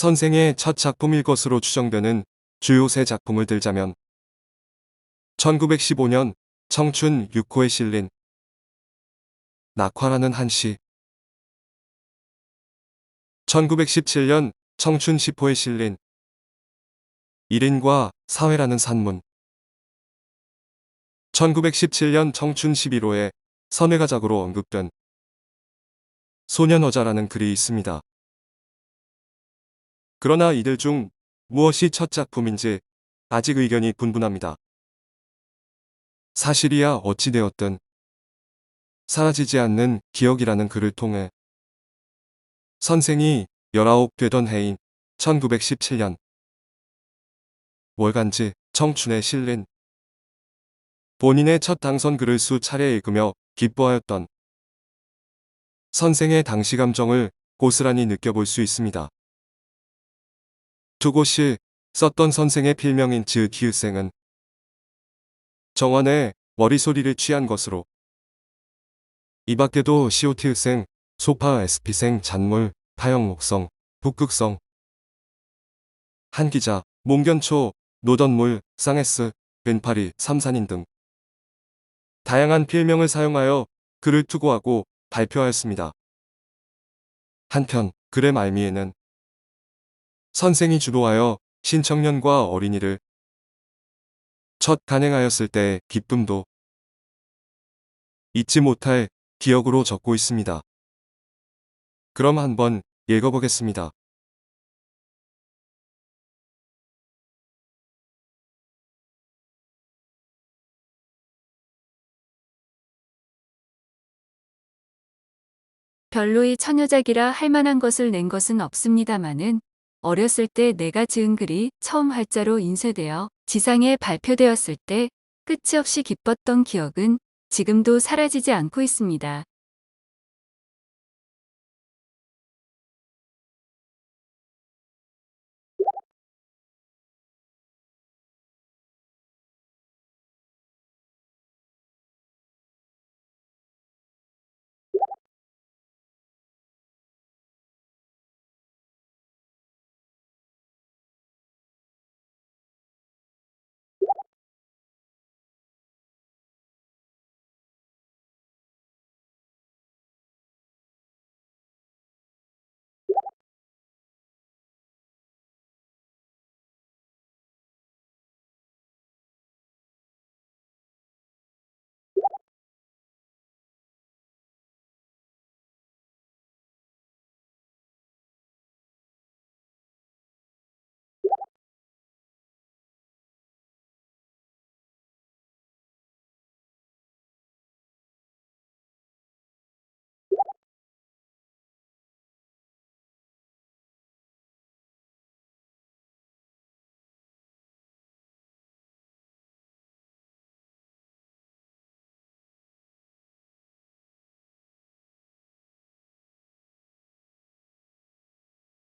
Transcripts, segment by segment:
선생의 첫 작품일 것으로 추정되는 주요 세 작품을 들자면 1915년 청춘 6호에 실린 낙화라는 한시 1917년 청춘 10호에 실린 1인과 사회라는 산문 1917년 청춘 11호에 선회가작으로 언급된 소년어자라는 글이 있습니다. 그러나 이들 중 무엇이 첫 작품인지 아직 의견이 분분합니다. 사실이야 어찌되었든 사라지지 않는 기억이라는 글을 통해 선생이 19 되던 해인 1917년 월간지 청춘에 실린 본인의 첫 당선 글을 수차례 읽으며 기뻐하였던 선생의 당시 감정을 고스란히 느껴볼 수 있습니다. 두 곳이 썼던 선생의 필명인 즈 기읒생은 정원의 머리소리를 취한 것으로 이 밖에도 시오티읒생, 소파 SP생, 잔물, 파형목성, 북극성, 한기자, 몽견초, 노던물, 쌍에스, 벤파리, 삼산인 등 다양한 필명을 사용하여 글을 투고하고 발표하였습니다. 한편 글의 말미에는 선생이 주도하여 신청년과 어린이를 첫 간행하였을 때의 기쁨도 잊지 못할 기억으로 적고 있습니다. 그럼 한번 읽어보겠습니다. 별로의 처녀작이라 할 만한 것을 낸 것은 없습니다마는 어렸을 때 내가 지은 글이 처음 활자로 인쇄되어 지상에 발표되었을 때 끝이 없이 기뻤던 기억은 지금도 사라지지 않고 있습니다.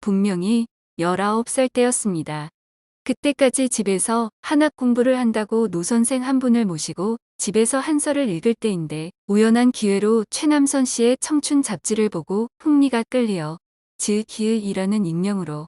분명히 19살 때였습니다. 그때까지 집에서 한학 공부를 한다고 노선생 한 분을 모시고 집에서 한서를 읽을 때인데 우연한 기회로 최남선 씨의 청춘 잡지를 보고 흥미가 끌려 즈 기을이라는 익명으로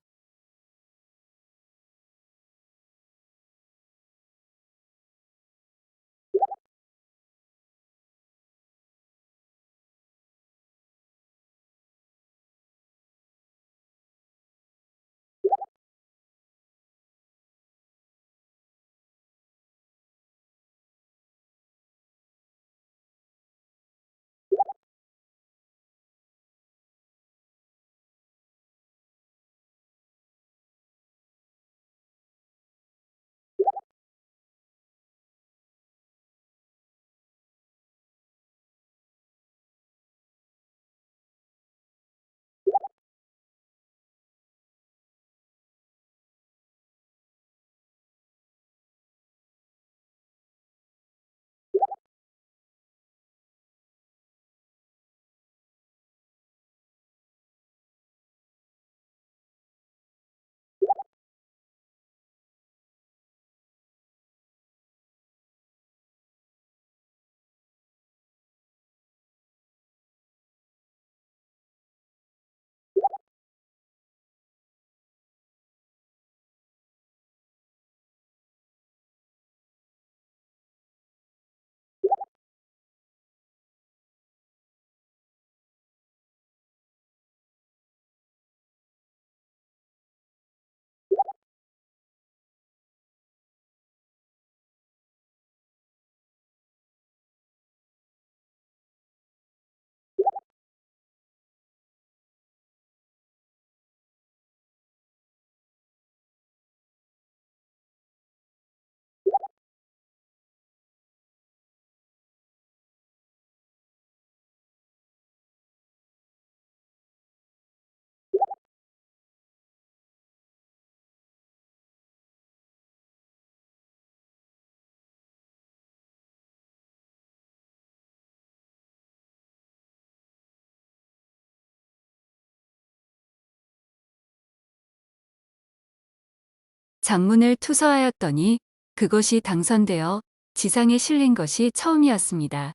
장문을 투서하였더니 그것이 당선되어 지상에 실린 것이 처음이었습니다.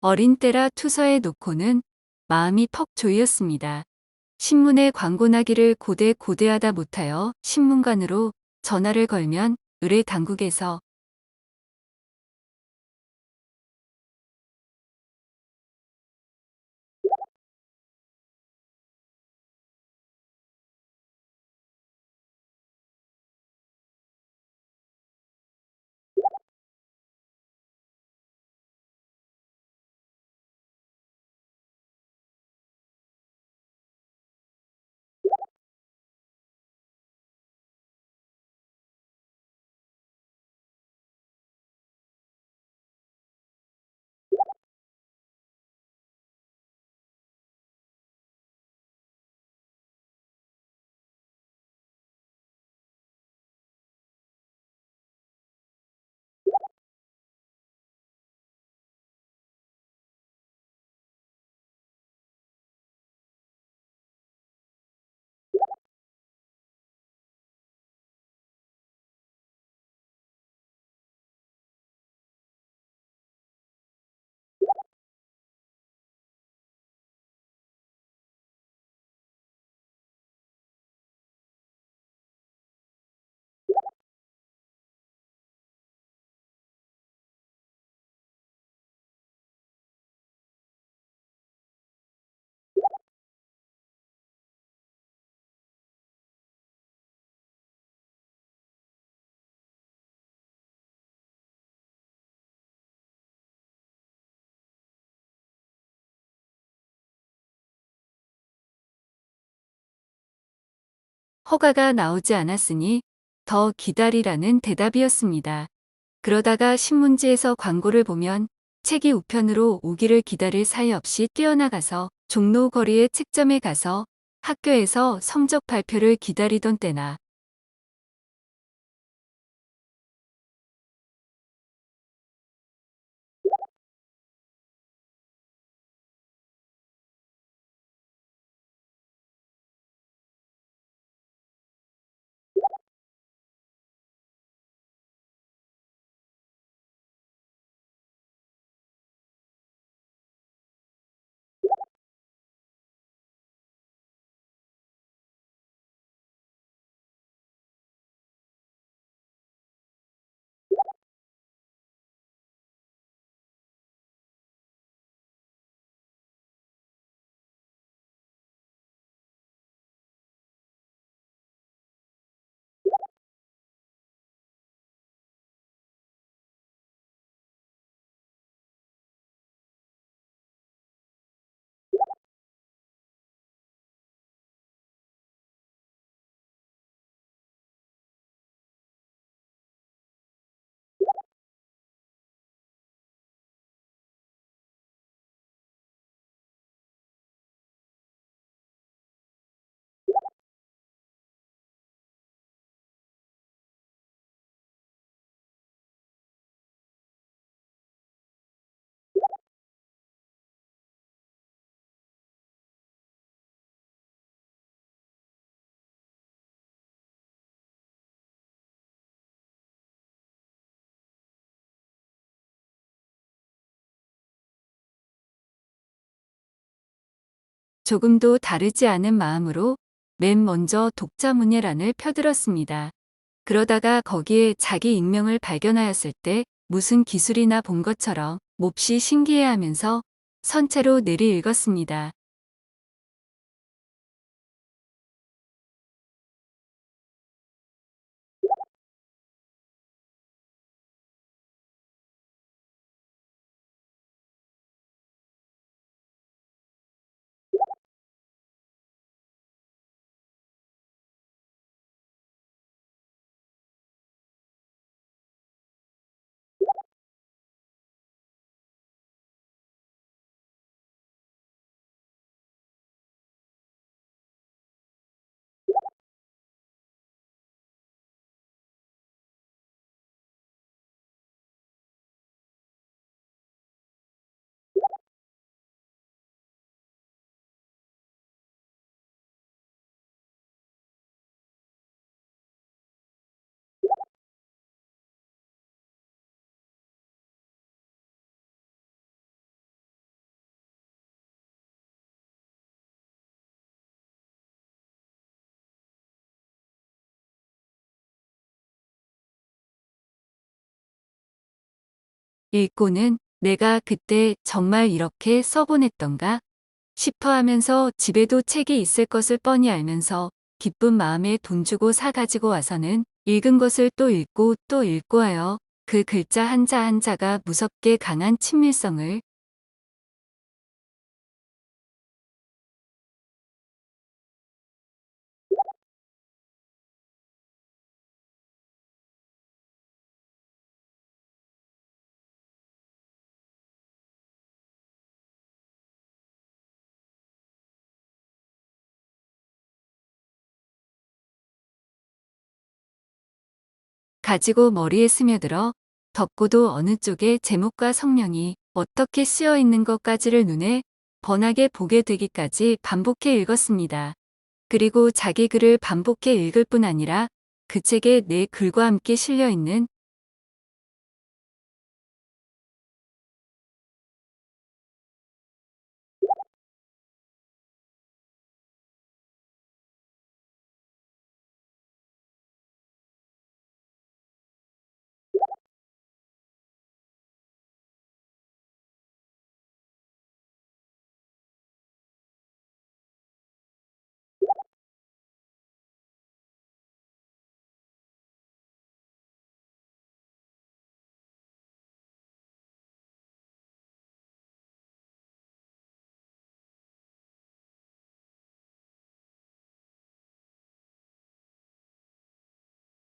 어린 때라 투서에 놓고는 마음이 퍽 조이었습니다. 신문에 광고 나기를 고대 고대하다 못하여 신문관으로 전화를 걸면 의뢰 당국에서 허가가 나오지 않았으니 더 기다리라는 대답이었습니다. 그러다가 신문지에서 광고를 보면 책이 우편으로 오기를 기다릴 사이 없이 뛰어나가서 종로 거리의 책점에 가서 학교에서 성적 발표를 기다리던 때나 조금도 다르지 않은 마음으로 맨 먼저 독자 문예란을 펴들었습니다. 그러다가 거기에 자기 익명을 발견하였을 때 무슨 기술이나 본 것처럼 몹시 신기해하면서 선체로 내리 읽었습니다. 읽고는 내가 그때 정말 이렇게 써보냈던가 싶어 하면서 집에도 책이 있을 것을 뻔히 알면서 기쁜 마음에 돈 주고 사 가지고 와서는 읽은 것을 또 읽고 또 읽고 하여 그 글자 한자 한자가 무섭게 강한 친밀성을 가지고 머리에 스며들어 덮고도 어느 쪽에 제목과 성명이 어떻게 쓰여 있는 것까지를 눈에 번하게 보게 되기까지 반복해 읽었습니다. 그리고 자기 글을 반복해 읽을 뿐 아니라 그 책에 내 글과 함께 실려 있는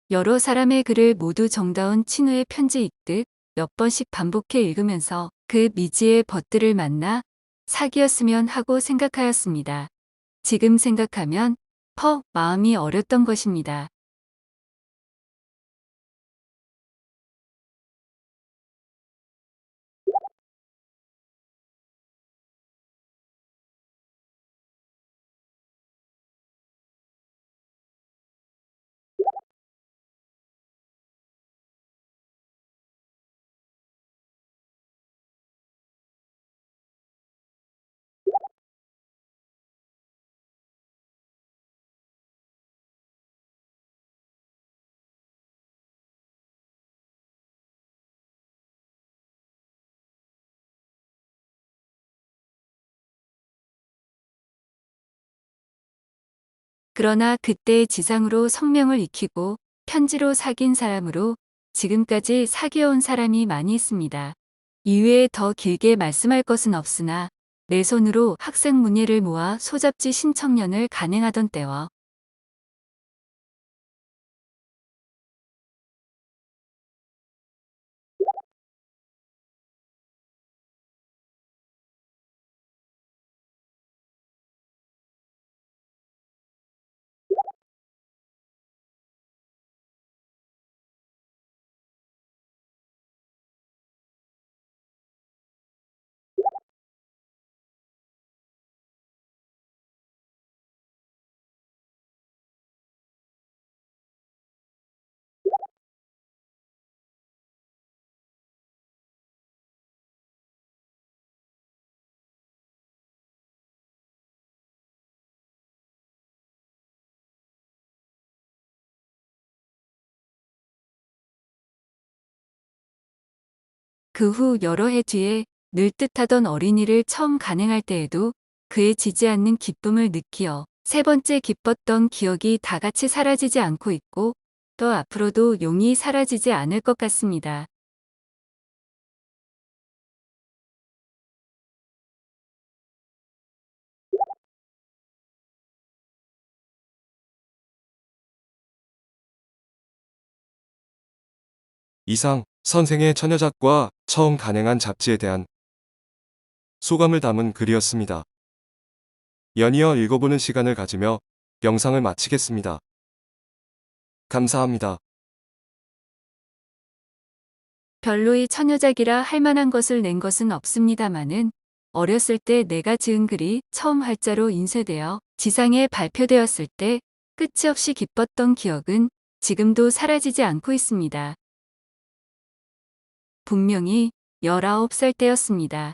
여러 사람의 글을 모두 정다운 친우의 편지 읽듯 몇 번씩 반복해 읽으면서 그 미지의 벗들을 만나 사기였으면 하고 생각하였습니다. 지금 생각하면 퍽 마음이 어렸던 것입니다. 그러나 그때의 지상으로 성명을 익히고 편지로 사귄 사람으로 지금까지 사귀어온 사람이 많이 있습니다. 이외에 더 길게 말씀할 것은 없으나 내 손으로 학생 문예를 모아 소잡지 신청년을 간행하던 때와 그 후 여러 해 뒤에 늘 뜻하던 어린이를 처음 간행할 때에도 그의 지지 않는 기쁨을 느끼어 세 번째 기뻤던 기억이 다 같이 사라지지 않고 있고 또 앞으로도 용이 사라지지 않을 것 같습니다. 이상 선생의 처녀작과 처음 간행한 잡지에 대한 소감을 담은 글이었습니다. 연이어 읽어보는 시간을 가지며 영상을 마치겠습니다. 감사합니다. 별로의 처녀작이라 할 만한 것을 낸 것은 없습니다마는 어렸을 때 내가 지은 글이 처음 활자로 인쇄되어 지상에 발표되었을 때 끝이 없이 기뻤던 기억은 지금도 사라지지 않고 있습니다. 분명히 19살 때였습니다.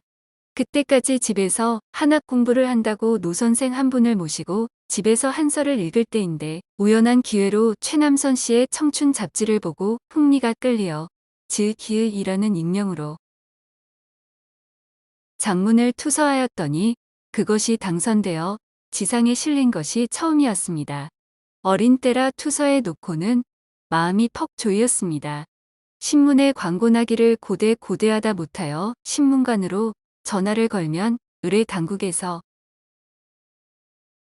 그때까지 집에서 한학 공부를 한다고 노선생 한 분을 모시고 집에서 한서를 읽을 때인데 우연한 기회로 최남선 씨의 청춘 잡지를 보고 흥미가 끌려 즈기을이라는 익명으로 장문을 투서하였더니 그것이 당선되어 지상에 실린 것이 처음이었습니다. 어린 때라 투서에 놓고는 마음이 퍽 조이었습니다. 신문에 광고 나기를 고대 고대하다 못하여 신문관으로 전화를 걸면 의뢰 당국에서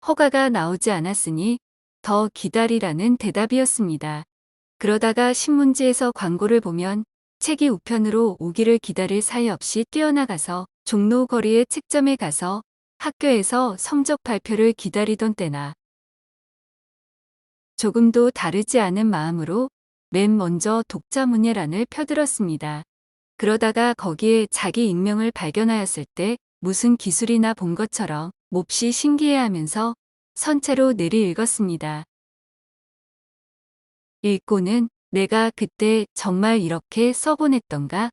허가가 나오지 않았으니 더 기다리라는 대답이었습니다. 그러다가 신문지에서 광고를 보면 책이 우편으로 오기를 기다릴 사이 없이 뛰어나가서 종로 거리의 책점에 가서 학교에서 성적 발표를 기다리던 때나 조금도 다르지 않은 마음으로 맨 먼저 독자 문예란을 펴들었습니다. 그러다가 거기에 자기 익명을 발견하였을 때 무슨 기술이나 본 것처럼 몹시 신기해하면서 선체로 내리 읽었습니다. 읽고는 내가 그때 정말 이렇게 써보냈던가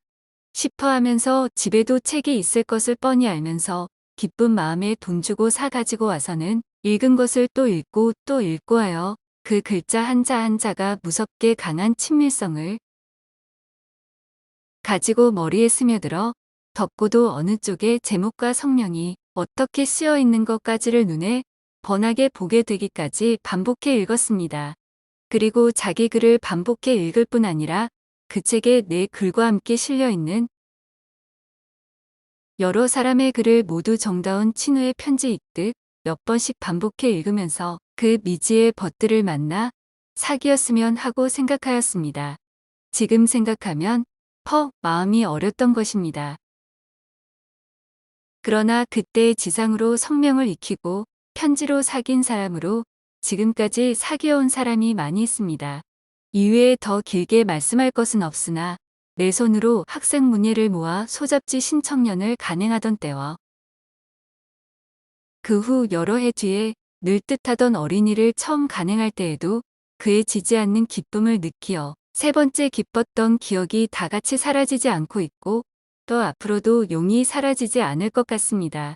싶어 하면서 집에도 책이 있을 것을 뻔히 알면서 기쁜 마음에 돈 주고 사 가지고 와서는 읽은 것을 또 읽고 또 읽고 하여 그 글자 한자 한자가 무섭게 강한 친밀성을 가지고 머리에 스며들어 덮고도 어느 쪽에 제목과 성명이 어떻게 쓰여 있는 것까지를 눈에 번하게 보게 되기까지 반복해 읽었습니다. 그리고 자기 글을 반복해 읽을 뿐 아니라 그 책에 내 글과 함께 실려 있는 여러 사람의 글을 모두 정다운 친우의 편지 읽듯 몇 번씩 반복해 읽으면서 그 미지의 벗들을 만나 사기였으면 하고 생각하였습니다. 지금 생각하면 퍽 마음이 어렸던 것입니다. 그러나 그때의 지상으로 성명을 익히고 편지로 사귄 사람으로 지금까지 사귀어온 사람이 많이 있습니다. 이외에 더 길게 말씀할 것은 없으나 내 손으로 학생 문예를 모아 소잡지 신청년을 간행하던 때와 그 후 여러 해 뒤에 늘 뜻하던 어린이를 처음 간행할 때에도 그의 지지 않는 기쁨을 느끼어 세 번째 기뻤던 기억이 다 같이 사라지지 않고 있고 또 앞으로도 용이 사라지지 않을 것 같습니다.